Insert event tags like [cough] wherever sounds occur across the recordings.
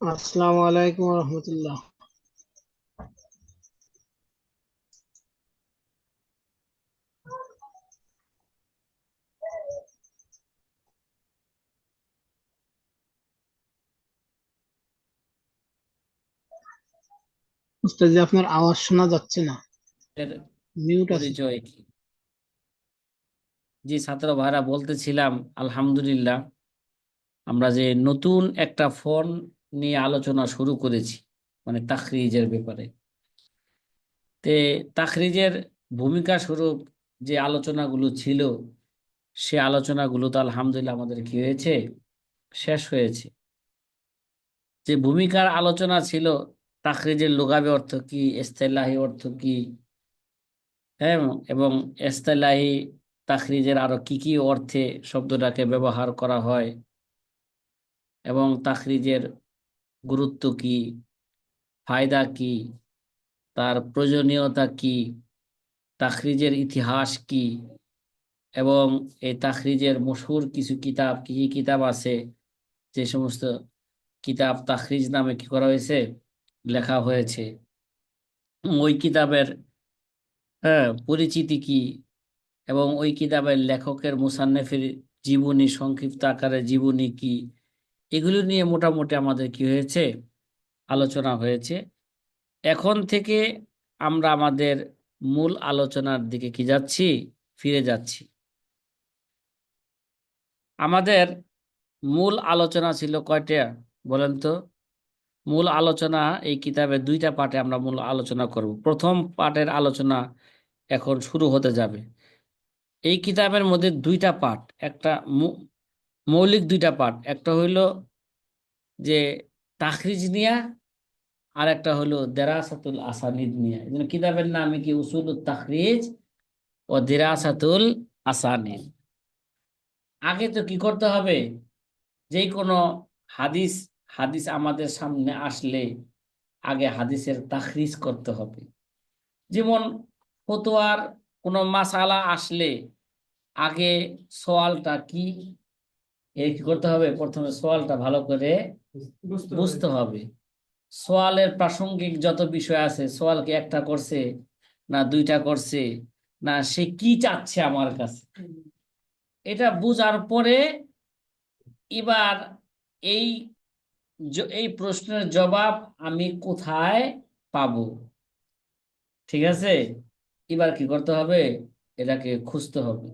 আসসালামু আলাইকুম রহমতুল্লাহ উস্তাদ আপনার আওয়াজ শোনা যাচ্ছে না। মিউট আছে। কি? জি ছাত্র ভাইরা বলতেছিলাম আলহামদুলিল্লাহ আমরা যে নতুন একটা ফোন নিয়ে আলোচনা শুরু করেছি মানে তাখরিজের ব্যাপারে। তে তাখরিজের ভূমিকা স্বরূপ যে আলোচনাগুলো ছিল, সে আলোচনাগুলো তো আলহামদুলিল্লাহ আমাদের কি হয়েছে? শেষ হয়েছে। যে ভূমিকার আলোচনা ছিল, তাখরিজের লুগাবি অর্থ কি, ইস্তেলাহি অর্থ কি হ্যাঁ এবং ইস্তেলাহি তাখরিজের আরও কি কি অর্থে শব্দটাকে ব্যবহার করা হয়, এবং তাখরিজের গুরুত্ব কি? ফায়দা কি? তার প্রয়োজনীয়তা কি? তাখরিজের ইতিহাস কি? এবং এই তাখরিজের মশহুর কিছু কিতাব, কি কি কিতাব আছে? যে সমস্ত কিতাব তাখরিজ নামে কি করা হয়েছে? লেখা হয়েছে। ওই কিতাবের হ্যাঁ পরিচিতি কি? এবং ওই কিতাবের লেখকের মুসান্নেফের জীবনী, সংক্ষিপ্ত আকারে জীবনী কি? এগুলো নিয়ে মোটামুটি আমাদের কি হয়েছে? আলোচনা হয়েছে। এখন থেকে আমরা আমাদের মূল আলোচনার দিকে কি যাচ্ছি? ফিরে যাচ্ছি। আমাদের মূল আলোচনা ছিল কয়টা বলেন তো? মূল আলোচনা এই কিতাবে দুইটা পার্টে আমরা মূল আলোচনা করব। প্রথম পার্টের আলোচনা এখন শুরু হতে যাবে। এই কিতাবের মধ্যে দুইটা পার্ট একটা মৌলিক দুইটা পার্ট একটা হইল যে তাখরিজ নিয়া আর একটা হলো দেরাসাতুল আসানিদ নিয়া। এই জন্য কিতাবের নাম? কি? উসুল তাখরিজ ও দেরাসাতুল আসানিদ। আগে তো কি করতে হবে? যে কোনো হাদিস হাদিস আমাদের সামনে আসলে আগে হাদিসের তাখরিজ করতে হবে। যেমন ফতোয়ার কোনো মাসালা আসলে আগে সোয়ালটা কি এর কি করতে হবে? প্রথমে সোয়ালটা ভালো করে বুঝতে হবে। সোয়ালের প্রাসঙ্গিক যত বিষয় আছে সোয়াল কি একটা করছে না দুইটা করছে? না সে কি চাচ্ছে আমার কাছে? এটা বুঝার পরে এবার এই এই প্রশ্নের জবাব আমি কোথায় পাবো? ঠিক আছে? এবার কি করতে হবে? এটাকে খুঁজতে হবে।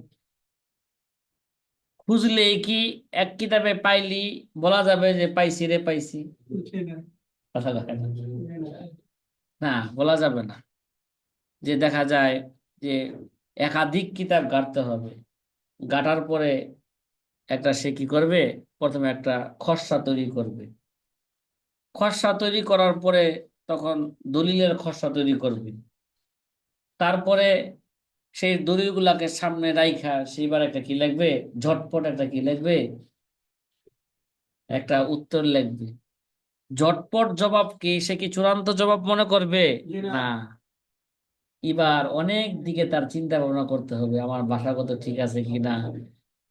খুঁজলে কি এক কিতাবে পাইলি বলা যাবে যে পাইছি রে পাইছি। কথা। না বলা যাবে না। যে দেখা যায় যে একাধিক কিতাব গাঁটতে হবে। গাঁটার পরে একটা সে কি করবে? প্রথমে একটা খসড়া তৈরি করবে। খসড়া তৈরি করার পরে তখন দলিলের খসড়া তৈরি করবে। তারপরে সেই দলিলগুলাকে সামনে রাইখা সেইবার একটা কি লিখবে ঝটপট একটা কি লিখবে একটা উত্তর লিখবে ঝটপট জবাব কি? সে কি চূড়ান্ত জবাব মনে করবে? না। এবার অনেক দিকে তার চিন্তা ভাবনা করতে হবে আমার ভাষাগত ঠিক আছে কিনা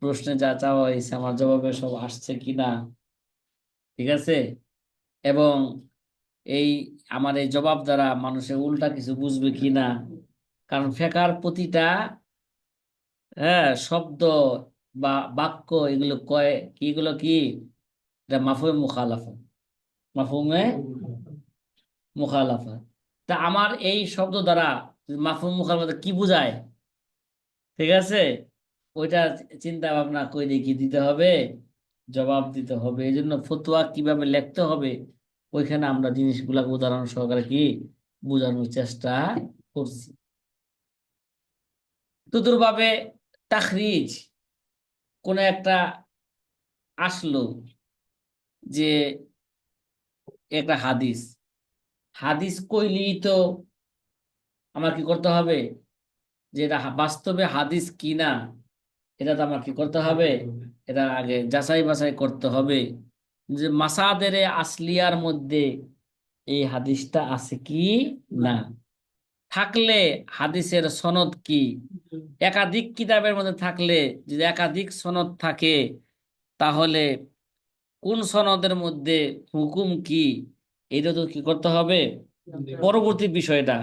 প্রশ্নে যা চাওয়া হয়েছে আমার জবাবে সব আসছে কিনা ঠিক আছে? এবং এই আমার এই জবাব দ্বারা মানুষের উল্টা কিছু বুঝবে কিনা কারণ ফেকার প্রতিটা হ্যাঁ শব্দ বা বাক্য এগুলো কয়, কি এগুলো কি? মাফুমে মুখালাফা। মাফুমে মুখালাফা। তা আমার এই শব্দ দ্বারা মাফুম মুখালাফা কি বোঝায়? ঠিক আছে? ওইটা চিন্তা ভাবনা করে কি দিতে হবে? জবাব দিতে হবে। এই জন্য ফতুয়া কীভাবে লিখতে হবে? ওইখানে আমরা জিনিসগুলাকে উদাহরণ সহকারে কি? বোঝানোর চেষ্টা করছি। ভাবে তাখরিজ কোন একটা আসলো যে একটা হাদিস। হাদিস কইলেই তো আমার কি করতে হবে? যে এটা বাস্তবে হাদিস কিনা এটা তো আমার কি করতে হবে? এটা আগে যাচাই বাছাই করতে হবে। যে মাসাদের আসলিয়ার মধ্যে এই হাদিসটা আছে কি না? থাকলে হাদিসের সনদ কি? একাধিক কিতাবের মধ্যে থাকলে যদি একাধিক সনদ থাকে, তাহলে কোন সনদের মধ্যে হুকুম কি? এটা তো কি করতে হবে? পরবর্তী বিষয়টা,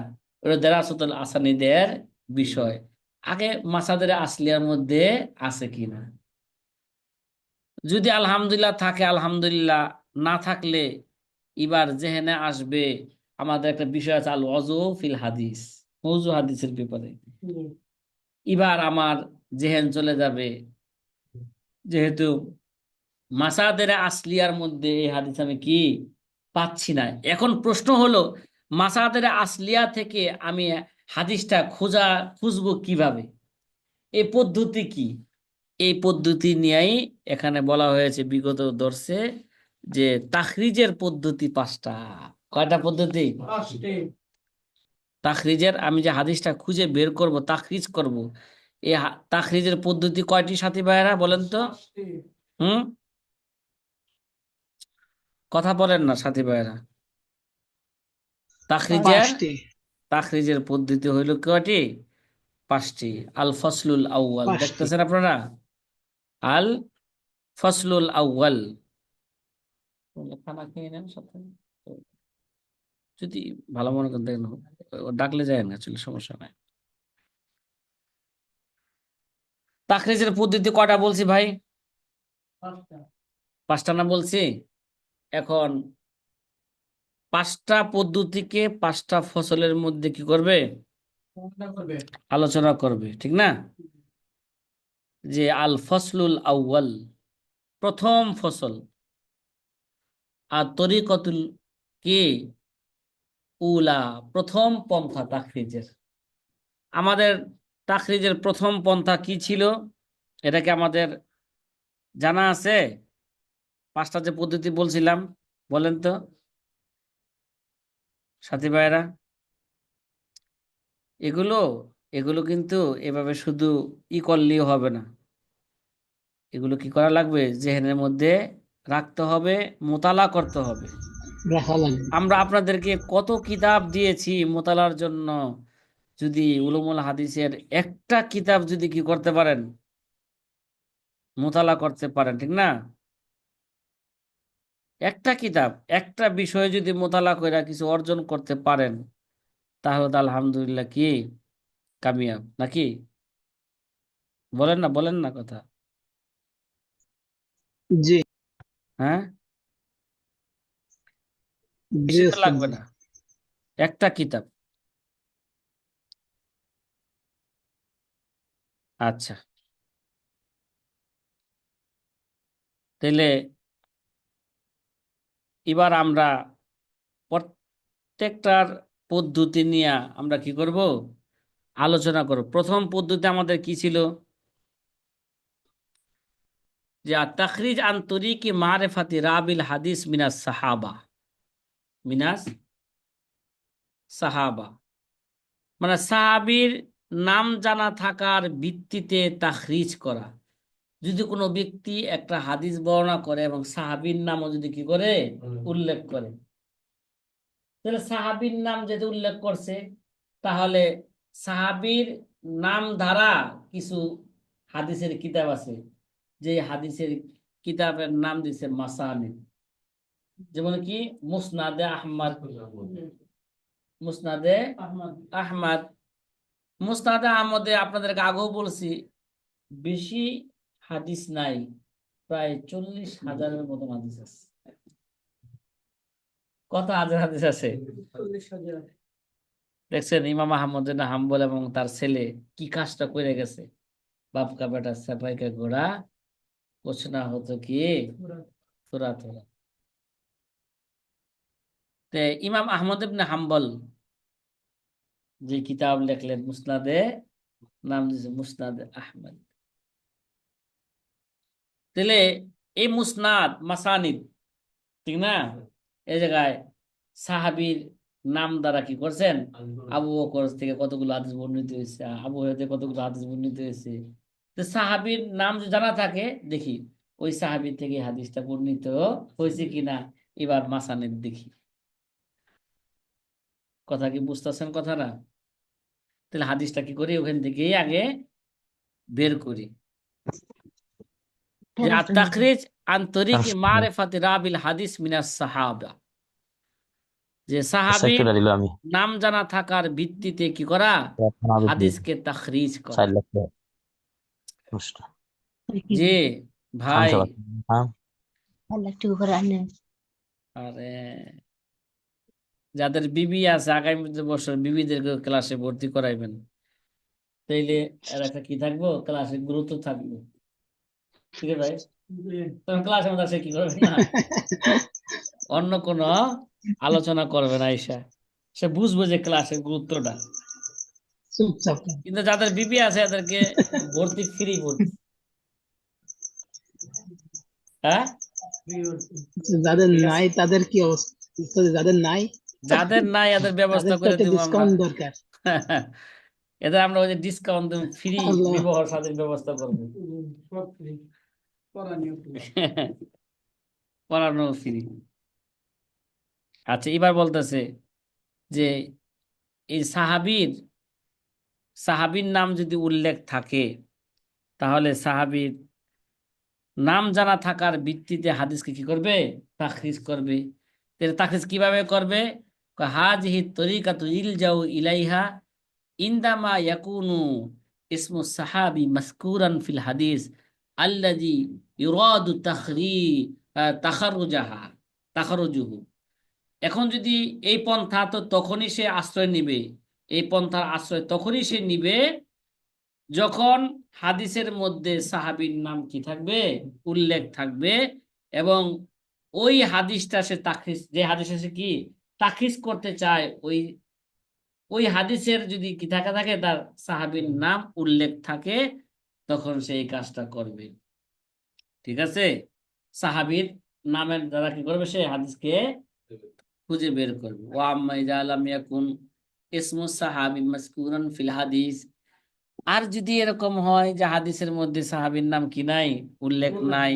ওটা দেরাসতুল আসানিদের বিষয়। আগে মাসাদের আসলিয়ার মধ্যে আছে কিনা? যদি আলহামদুলিল্লাহ থাকে, আলহামদুলিল্লাহ, না থাকলে এবার জেহেনে আসবে আমাদের একটা বিষয় আছে আল অজু ফিল হাদিস মৌজু হাদিসের ব্যাপারে। এবার আমার জেহেন চলে যাবে যেহেতু মাসাদের আসলিয়ার মধ্যে এই হাদিস আমি কি পাচ্ছি না। এখন প্রশ্ন হলো মাসাদের আসলিয়া থেকে আমি হাদিসটা খোঁজা খুঁজবো কীভাবে? এই পদ্ধতি কি? এই পদ্ধতি নিয়েই এখানে বলা হয়েছে বিগত দর্শে যে তাখরিজের পদ্ধতি পাঁচটা। কয়টা পদ্ধতি? তাখরিজের আমি যে হাদিসটা খুঁজে বের করব তাখরিজ করব এই তাখরিজের পদ্ধতি কয়টি সাথী ভাইয়েরা বলেন তো? হুম? কথা বলেন না সাথী ভাইয়েরা। তাখরিজের তাখরিজের পদ্ধতি হইল কয়টি? পাঁচটি। আল ফসলুল আউয়াল। দেখতেছেন আপনারা? আল ফসলুল আউয়াল। খানা খেয়ে নেন সাথে। যদি ভালো মনে করেন দেখেন ডাকলে যায় না চলে সমস্যা নাই। তাখরিজের পদ্ধতি কয়টা বলছি ভাই? পাঁচটা। না বলছি? এখন পাঁচটা পদ্ধতিকে পাঁচটা ফসলের মধ্যে কি করবে। আলোচনা করবে ঠিক না? যে আল ফসলুল আউয়াল প্রথম ফসল। আর তরিকতুল কে? উলা, প্রথম পন্থা তাখরিজের আমাদের তাখরিজের প্রথম পন্থা কি ছিল? এটাকে আমাদের জানা আছে? পাঁচটা যে পদ্ধতি বলছিলাম, বলেন তো। সাথী ভাইরা এগুলো এগুলো কিন্তু এভাবে শুধু ই করলেই হবে না। এগুলো কি করা লাগবে? জেহেনের মধ্যে রাখতে হবে, মোতালা করতে হবে। আমরা আপনাদেরকে কত কিতাব দিয়েছি মোতালার জন্য। যদি উলুমুল হাদিসের একটা কিতাব যদি কি করতে পারেন? মোতালা করতে পারেন ঠিক না? একটা কিতাব একটা বিষয়ে যদি মোতালা করে কিছু অর্জন করতে পারেন তাহলে আলহামদুলিল্লাহ কি? কামিয়াব নাকি? বলেন না বলেন না কথা। জি। হ্যাঁ? লাগবে না। একটা কিতাব। আচ্ছা। তাহলে এবার আমরা প্রত্যেকটার পদ্ধতি নিয়ে আমরা কি করব? আলোচনা করব। প্রথম পদ্ধতি আমাদের কি ছিল? যে তাখরিজ আন্তরিক তরিকি মারেফাতি রাবিল হাদিস মিনাস সাহাবা। মিনাস সাহাবা। মানে সাহাবীর নাম জানা থাকার ভিত্তিতে তাখরিজ করা। যদি কোনো ব্যক্তি একটা হাদিস বর্ণনা করে এবং সাহাবীর নামও যদি কি করে? উল্লেখ করে। তাহলে সাহাবীর নাম যদি উল্লেখ করছে তাহলে সাহাবীর নাম দ্বারা কিছু হাদিসের কিতাব আছে। যে হাদিসের কিতাবের নাম দিছে মাসানি যেমন কি মুসনাদে আহমদ। মুসনাদে আহমদ। মুসনাদে আহমদে আপনাদেরকে আগেও বলছি বেশি হাদিস নাই প্রায় চল্লিশ হাজারের মতো হাদিস আছে। কত হাজার হাদিস আছে? দেখছেন ইমাম আহমদিন হাম্বল এবং তার ছেলে কি কাজটা করে গেছে? বাপকা বেটা সেপাইকে ঘোড়া কোচনা হতো কি? তোরা তোরা ইমাম আহমদ ইবনে হাম্বল যে কিতাব লেখলেন মুসনাদে, নাম দিয়েছে মুসনাদে আহমদ। তাহলে এই মুসনাদ মাসানিদ, ঠিক না? এই জায়গায় সাহাবীর নাম দ্বারা কি করছেন? আবু বকর থেকে কতগুলো হাদিস বর্ণিত হয়েছে, আবু হইতে কতগুলো হাদিস বর্ণিত হয়েছে। তো সাহাবীর নাম যদি জানা থাকে, দেখি ওই সাহাবীর থেকে হাদিসটা বর্ণিত হয়েছে কিনা, এবার মাসানের দেখি। কথা কি বুঝতেছেন কথাটা? তাহলে হাদিসটা কি করি? ওখান থেকেই আগে বের করি। যে আর তাখরিজ আন তরিকি আচ্ছা। মারেফাতে রাবিল হাদিস মিনাস সাহাবা। যে সাহাবি সেক্টরে দিল আমি। নাম জানা থাকার ভিত্তিতে কি করা? হাদিসকে তাখরিজ করা। চার লক্ষ। প্রশ্ন যে ভাই খামসা হ্যাঁ। আরে যাদের বিবি আছে আগামী বছর বিবিদেরকে ক্লাসে ভর্তি করাইবেন। তাইলে এর একটা কি থাকব? ক্লাসে গুরুত্ব থাকবে। ঠিক আছে ভাই? তখন ক্লাসের মধ্যে সে কি করবে? না অন্য কোনো আলোচনা করবে না আইসা সে বুঝবে যে ক্লাসের গুরুত্বটা। কিন্তু যাদের বিবি আছে এদেরকে ভর্তি ফ্রি ভর্তি হ্যাঁ? যাদের নাই তাদের কি অবস্থা? যাদের নাই যাদের নাই [laughs] এদের ব্যবস্থা করে দেবো আমরা। ডিসকাউন্ট দরকার। [laughs] এদের আমরা ওই যে ডিসকাউন্ট দেব ফ্রি। বিবাহ সাথে ব্যবস্থা করব। পড়ানো ফ্রি আচ্ছা এবার বলতেছে যে এই সাহাবীর সাহাবীর নাম যদি উল্লেখ থাকে তাহলে সাহাবীর নাম জানা থাকার ভিত্তিতে হাদিসকে কি করবে? তাখরিজ করবে। তাহলে তাখরিজ কীভাবে করবে? হাজহি তরিকাতু ইলজাউ ইলাইহা ইনদামা ইয়াকুনু ইসমু সাহাবি মাসকুরান ফিল হাদিস আল্লাজি ইউরাদু তাখরি আহ, তাখারুজাহা তাখারুজুহু এখন যদি এই পন্থা তো তখনই সে আশ্রয় নিবে। এই পন্থার আশ্রয় তখনই সে নিবে যখন হাদিসের মধ্যে সাহাবীর নাম কি থাকবে? উল্লেখ থাকবে এবং ওই হাদিসটা সে তাখিস যে হাদিসে সে কি? তাখিস করতে চায় ওই ওই হাদিসের যদি কি থাকা থাকে তার সাহাবীর নাম উল্লেখ থাকে তখন সে এই কাজটা করবে। ঠিক আছে? সাহাবীর নামের দ্বারা কি করবে? সে হাদিসকে খুঁজে বের করবে। ওয়া আম্মা ইজা লাম ইয়াকুন ইসমু সাহাবী মাসকুরান ফিল হাদিস। আর যদি এরকম হয় যে হাদিসের মধ্যে সাহাবীর নাম কি নাই উল্লেখ নাই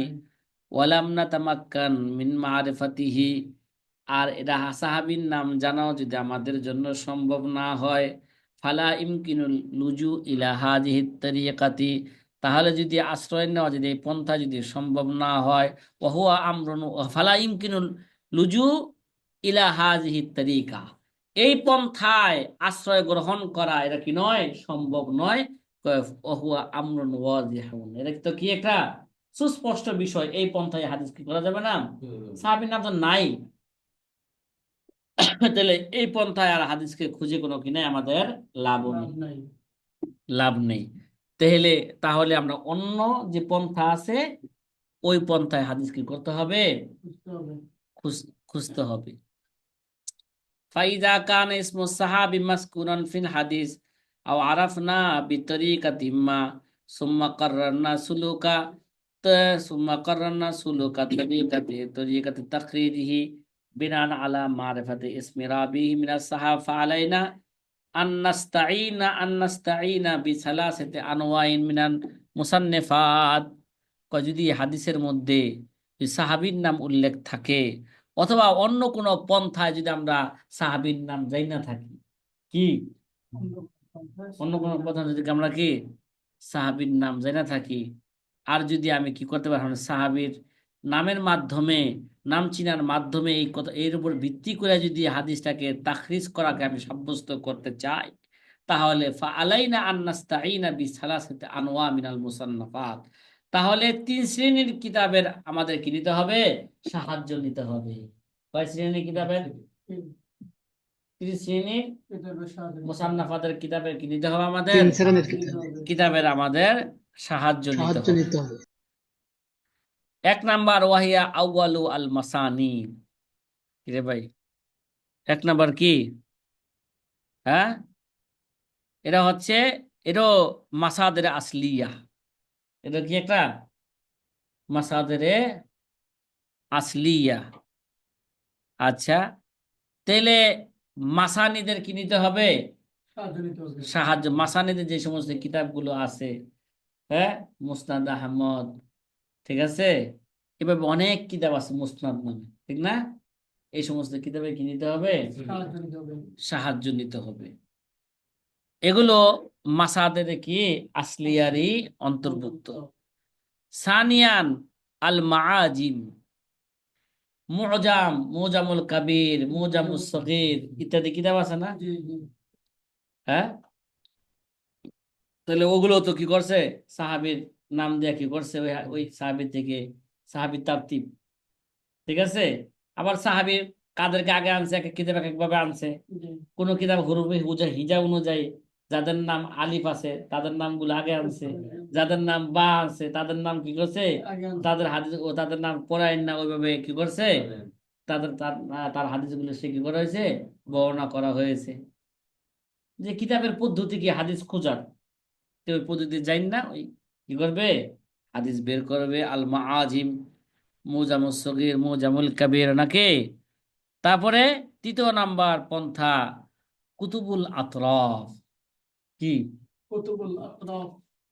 ওয়ালাম না তামাক্কান মিন মারিফাতিহি আর এটা সাহাবীর নাম জানাও যদি আমাদের জন্য সম্ভব না হয়। ফালা ইমকিনুল লুজু ইলা হাজিহি তরিকাতি। তাহলে যদি আশ্রয় নেওয়া যদি এই পন্থা যদি সম্ভব না হয় ওহুয়া আমরুন ফালা ইমকিনুল লুজু ইলা হাজিহি তরিকা। এই পন্থায় আশ্রয় গ্রহণ করা এটা কি নয়? সম্ভব নয়। ওহুয়া আমরুন এটা তো কি একটা সুস্পষ্ট বিষয়। এই পন্থায় হাদিস কি করা যাবে না? সাহাবীর নাম তো নাই। তাহলে এই পন্থায় আর হাদিসকে খুঁজে কোনো কি নাই? আমাদের লাভও নেই। লাভ নেই। তাহলে তাহলে আমরা অন্য যে পন্থা আছে ওই পন্থায় হাদিস কি করতে হবে? খুঁজতে হবে। ফাইদা কান ইসমু সাহাবি মাসকুরান ফিল হাদিস আও আরাফনা বিতরিকাতি মা সুম্মা কাররানা সুলুকা সুম্মা কাররানা সুলুকা তরিকাতি বিনান আলা মারিফাতি ইসমি রাবিহি মিনাস সাহাব ফালাইনা আন নাস্তাঈনা আন নাস্তাঈনা বিসালাসাতি আনওয়াইন মিনান মুসান্নিফাত। যদি হাদিসের মধ্যে সাহাবীর নাম উল্লেখ থাকে, অথবা অন্য কোনো পন্থায় যদি আমরা সাহাবীর নাম যাই না থাকি, কি? অন্য কোনো পন্থা যদি আমরা কি? সাহাবীর নাম যাই না থাকি। আর যদি আমি কি করতে পারি? সাহাবীর নামের মাধ্যমে নাম চিনার মাধ্যমে এই কথা এর উপর ভিত্তি করে যদি হাদিসটাকে তাখরিজ করাকে আমি সাব্যস্ত করতে চাই তাহলে আলাইনা আন্নাস্তাইনা বিসালাসাতি আনওয়া মিনাল মুসান্নাফাত। তাহলে তিন শ্রেণির কিতাবের আমাদের কি নিতে হবে? সাহায্য নিতে হবে। কয় শ্রেণির কিতাবের? তিন শ্রেণির মুসান্নাফাতের কিতাবের কি নিতে হবে আমাদের? কিতাবের আমাদের সাহায্য নিতে হবে। এক নাম্বার ওয়াহিয়া আউয়ালু আল মাসানি রে ভাই? এক নাম্বার কি? হ্যাঁ? এটা হচ্ছে এটা মাসাদের আসলিয়া। এটা কি একটা? মাসাদের আসলিয়া। আচ্ছা তাহলে মাসানিদের কি নিতে হবে। সাহায্য। মাসানিদের যে সমস্ত কিতাবগুলো আছে হ্যাঁ? মুস্তাদ আহমদ ঠিক আছে? এভাবে অনেক কিতাব আছে মুসনাদ নামে ঠিক না? এই সমস্ত কিতাবে কি নিতে হবে? সাহায্য নিতে হবে। এগুলো মাসাদের কি? আসলিয়ারই অন্তর্ভুক্ত। সানিয়ান আল মাআজিম মুজাম মুজামুল কাবির মুজামুল সগীর ইত্যাদি কিতাব আছে না? হ্যাঁ? তাহলে ওগুলো তো কি করছে? সাহাবীর নাম দিয়ে কি করছে? ওই ওই সাহাবীর থেকে সাহাবীর তারতিব। ঠিক আছে? আবার সাহাবীর কাদেরকে আগে আনছে এক কিতাব এক একভাবে আনছে কোন কিতাব হুরুফে হুজা হিজা অনুযায়ী যাদের নাম আলিফ আছে তাদের নামগুলো আগে আনছে। যাদের নাম বা আছে তাদের নাম কি করছে? তাদের হাদিস ও তাদের নাম পড়ায় না ওইভাবে কি করছে? তাদের তার হাদিসগুলো সে কি করা হয়েছে? বর্ণনা করা হয়েছে। যে কিতাবের পদ্ধতি কি? হাদিস খোঁজার। কেউ পদ্ধতি যাই না? ওই কি করবে? হাদিস বের করবে আল মাআজিম মুজামুল সগীর মুজামুল কাবির নাকি? তারপরে তৃতীয় নাম্বার পন্থা কুতুবুল আতরাফ। কি?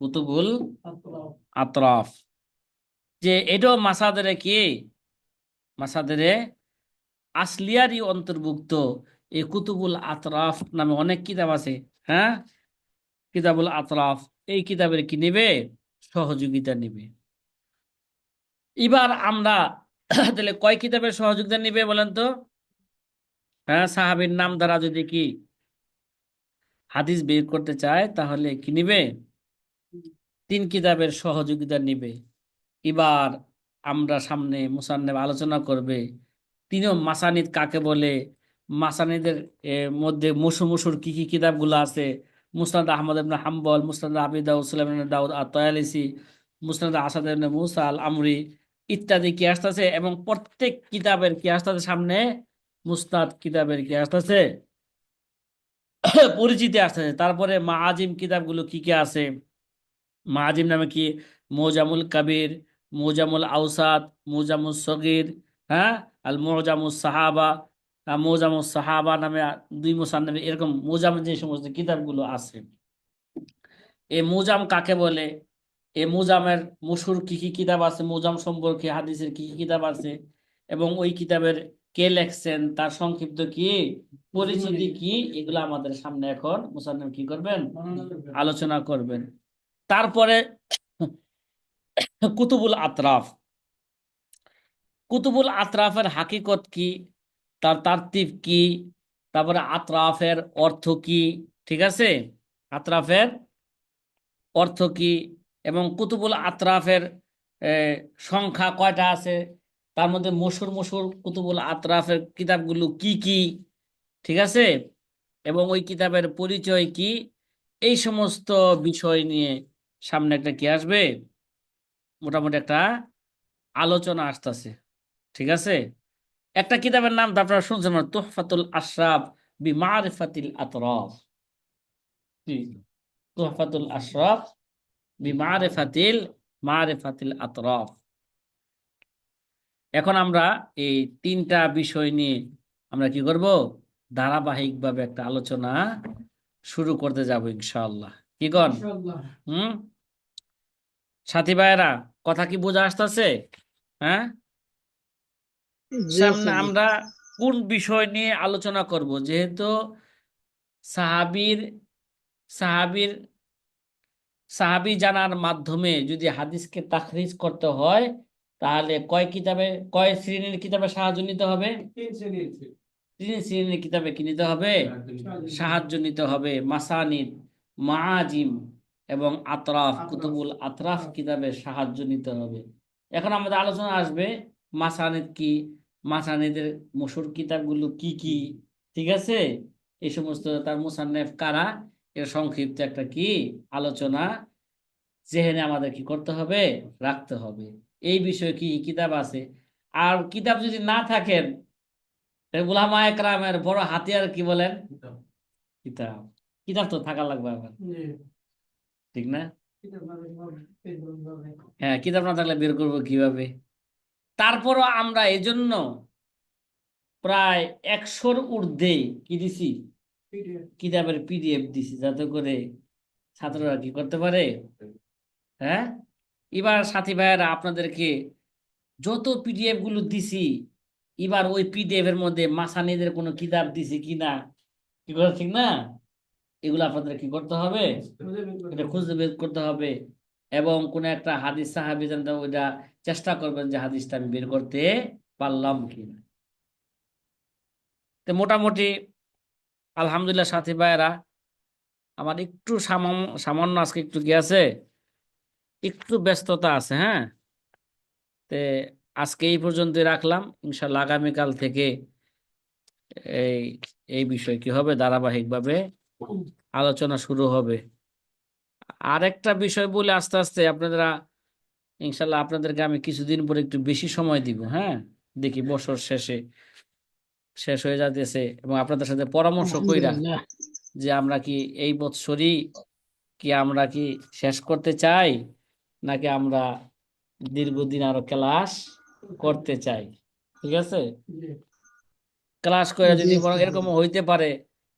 কুতুবুল আতরাফ। যে এটাও মাসাদারে কি? মাসাদারে আসলিয়ারই অন্তর্ভুক্ত এই কুতুবুল আতরাফ নামে অনেক কিতাব আছে হ্যাঁ? কিতাবুল আতরাফ। এই কিতাবের কি নেবে? সহযোগিতা নেবে। এবার আমরা তাহলে কয় কিতাবের সহযোগিতা নিবে বলেন তো? হ্যাঁ সাহাবীর নাম দ্বারা যদি কি হাদিস বের করতে চায়, তাহলে কি নিবে? তিন কিতাবের সহযোগিতা নিবে। এবার আমরা সামনে মুসান্নেব আলোচনা করবে। তিনও মাসানিদ কাকে বলে? মাসানিদের মধ্যে মসুর মুসুর কি কি কিতাবগুলো আছে? মুসনাদ আহমদ ইবনে হাম্বল, মুসনাদ আবি দাউদ, সুলাইমান ইবনে দাউদ আর মুসনাদ আসাদ ইবনে মুসা আল আমরি ইত্যাদি কি আসতেছে? এবং প্রত্যেক কিতাবের কি আসতেছে সামনে? মুস্তাদ কিতাবের কি আসতেছে? পরিচিতি আসতেছে। তারপরে মাআজিম কিতাবগুলো কি কি আছে? মাআজিম নামে কি? মৌজামুল কাবির, মৌজামুল আউসাদ মোজামুল সগির হ্যাঁ? আল মোজামুল সাহাবা আহ, মোজামুল সাহাবা নামে দুই মোসান নামে এরকম মোজাম যে সমস্ত কিতাবগুলো আছে। এই মোজাম কাকে বলে? এই মোজামের মশুর কি কি কিতাব আছে? মোজাম সম্পর্কে হাদিসের কি কি কিতাব আছে? এবং ওই কিতাবের কে লেখছেন? তার সংক্ষিপ্ত কি? পরিচিতি কি? এগুলো আমাদের সামনে এখন মুসান্নম কি করবেন? আলোচনা করবেন। তারপরে কুতুবুল আতরাফ। কুতুবুল আতরাফের হাকিকত কি? তার তারতিব কি? তারপরে আতরাফের অর্থ কি? ঠিক আছে? আতরাফের অর্থ কি? এবং কুতুবুল আতরাফের সংখ্যা কয়টা আছে? তার মধ্যে মসুর মশুর কুতুবুল আতরাফের কিতাবগুলো কি কি? ঠিক আছে? এবং ওই কিতাবের পরিচয় কি? এই সমস্ত বিষয় নিয়ে সামনে একটা কি আসবে? মোটামুটি একটা আলোচনা আসতেছে। ঠিক আছে? একটা কিতাবের নাম আপনারা শুনছেন না তোহফাতুল আশরাফ বি মারিফাতিল আতরাফ তোহফাতুল আশরাফ বি মারিফাতিল মারিফাতিল আতরাফ। এখন আমরা এই তিনটা বিষয় নিয়ে আমরা কি করব? ধারাবাহিকভাবে একটা আলোচনা শুরু করতে যাব ইনশাআল্লাহ। কি কন? হুম? সাথী ভাইয়েরা কথা কি বোঝা আসতেছে? হ্যাঁ? সামনে আমরা কোন বিষয় নিয়ে আলোচনা করব? যেহেতু সাহাবীর সাহাবীর সাহাবী জানার মাধ্যমে যদি হাদিসকে তাখরিজ করতে হয় তাহলে কয় কিতাবে কয় শ্রেণির কিতাবে সাহায্য নিতে হবে? তিন শ্রেণির কিতাবে কি নিতে হবে? সাহায্য নিতে হবে। মাসানিদ মাআজিম এবং আতরাফ। কুতুবুল আতরাফ কিতাবে সাহায্য নিতে হবে। এখন আমাদের আলোচনা আসবে মাসানিদ কি মাসানিদের মশুর কিতাবগুলো কি কি? ঠিক আছে? এই সমস্ত তার মুসান্নেফ কারা? এর সংক্ষিপ্ত একটা কি? আলোচনা। জেহেনে আমাদের কি করতে হবে? রাখতে হবে। এই বিষয়ে কি কিতাব আছে? আর কিতাব যদি না থাকেন উলামা একরামের বড় হাতিয়ার কি বলেন? কিতাব। কিতাব। তো থাকা লাগবে আবার। ঠিক না? হ্যাঁ কিতাব না থাকলে বের করব কীভাবে? তারপরও আমরা এজন্য প্রায় একশোর ঊর্ধ্বে কি দিছি? কিতাবের পিডিএফ দিছি যাতে করে ছাত্ররা কি করতে পারে? হ্যাঁ? এবার সাথী ভাইয়েরা আপনাদেরকে যত পিডিএফগুলো দিছি এবার ওই পিডিএফ এর মধ্যে মাসানিদের কোনো কিতাব দিছি কিনা কি করে ঠিক না? এগুলো আপনাদের কি করতে হবে। এটা খুঁজে বের করতে হবে। এবং কোন একটা হাদিস সাহাবী জানতে ওইটা চেষ্টা করবেন যে হাদিসটা আমি বের করতে পারলাম কিনা। তো মোটামুটি আলহামদুলিল্লাহ সাথী ভাইয়েরা, আমার একটু সামান্য আজকে একটু কি আছে? একটু ব্যস্ততা আছে হ্যাঁ? তে আজকে এই পর্যন্ত রাখলাম। ইনশাল্লাহ আগামীকাল থেকে এই এই বিষয় কি হবে? ধারাবাহিকভাবে আলোচনা শুরু হবে। আরেকটা বিষয় বলে আস্তে আস্তে আপনারা ইনশাল্লাহ আপনাদেরকে আমি কিছুদিন পরে একটু বেশি সময় দিব হ্যাঁ? দেখি বছর শেষে শেষ হয়ে যাতেছে এবং আপনাদের সাথে পরামর্শ কইরা যে আমরা কি এই বৎসরই কি আমরা কি শেষ করতে চাই নাকি আমরা দীর্ঘদিন আরও ক্লাস করতে চাই ঠিক আছে? ক্লাস করে যদি। এরকম হইতে পারে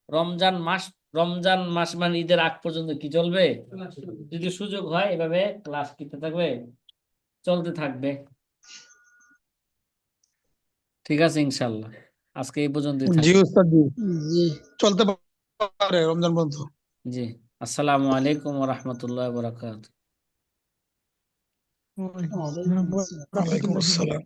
রমজান মাস রমজান মাস মানে ঈদের আগ পর্যন্ত কি চলবে? যদি সুযোগ হয় এভাবে ক্লাস কিতে থাকবে চলতে থাকবে। ঠিক আছে ইনশাল্লাহ আজকে এই পর্যন্তই জি উস্তাদ জি। চলতে পারে রমজান পর্যন্ত। জি। আসসালামু আলাইকুম ওয়া রাহমাতুল্লাহি ওয়া বারাকাতুহু আসসালাম। ওয়ালাইকুম আসসালাম।